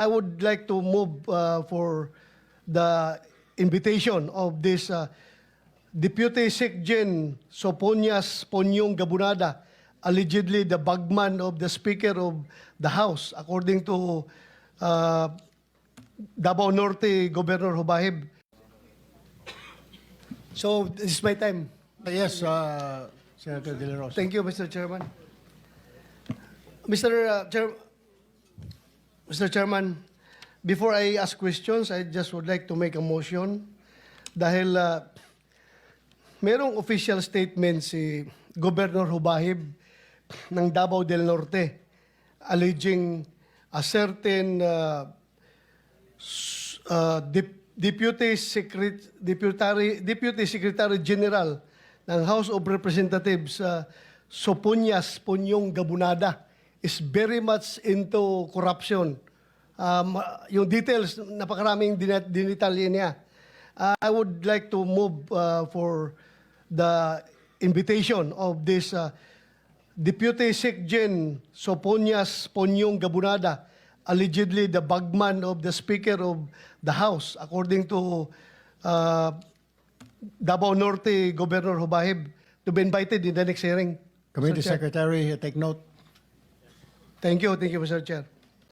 I would like to move uh, for the invitation of this uh, Deputy Secgen Soponias Ponyong Gabunada, allegedly the bagman of the Speaker of the House, according to uh, Davao Norte Governor Hubahib. So, this is my time. Yes, uh, Senator De La Rosa. Thank you, Mr. Chairman. Mr. uh, Chair, Mr. Chairman, before I ask questions, I just would like to make a motion dahil uh, merong official statement si Governor Hubahib ng Davao del Norte alleging a certain uh, uh, dep- Deputy Secret Deputy Deputy Secretary General ng House of Representatives uh, Soponyas Ponyong Gabunada is very much into corruption. Um, yung details, napakaraming din- dinitalye niya. Uh, I would like to move uh, for the invitation of this uh, Deputy Secgen Soponyas Ponyong Gabunada, allegedly the bagman of the Speaker of the House, according to uh, Davao Norte Governor Hubahib, to be invited in the next hearing. Committee. Secretary, take note. Thank you, thank you, Mr. Chair.